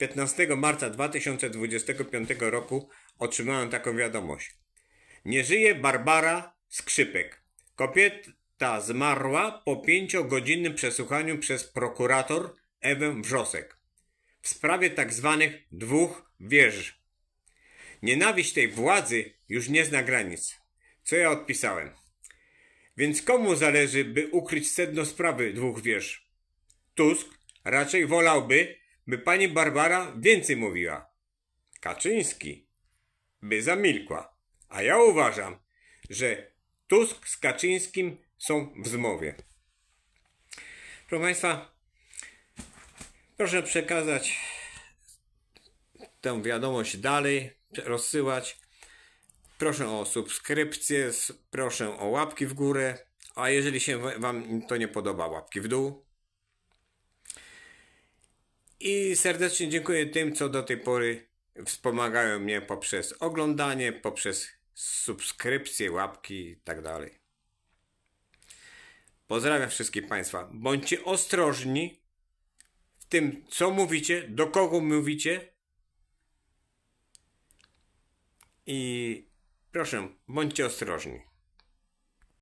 15 marca 2025 roku otrzymałem taką wiadomość. Nie żyje Barbara Skrzypek. Kobieta zmarła po pięciogodzinnym przesłuchaniu przez prokurator Ewę Wrzosek w sprawie tak zwanych dwóch wież. Nienawiść tej władzy już nie zna granic. Co ja odpisałem? Więc komu zależy, by ukryć sedno sprawy dwóch wież? Tusk raczej wolałby, by pani Barbara więcej mówiła. Kaczyński by zamilkła. A ja uważam, że Tusk z Kaczyńskim są w zmowie. Proszę Państwa, proszę przekazać tę wiadomość dalej, rozsyłać. Proszę o subskrypcję, proszę o łapki w górę, a jeżeli się wa- Wam to nie podoba, łapki w dół. I serdecznie dziękuję tym, co do tej pory wspomagają mnie poprzez oglądanie, poprzez subskrypcje, łapki i tak dalej. Pozdrawiam wszystkich Państwa. Bądźcie ostrożni w tym, co mówicie, do kogo mówicie. I proszę, bądźcie ostrożni.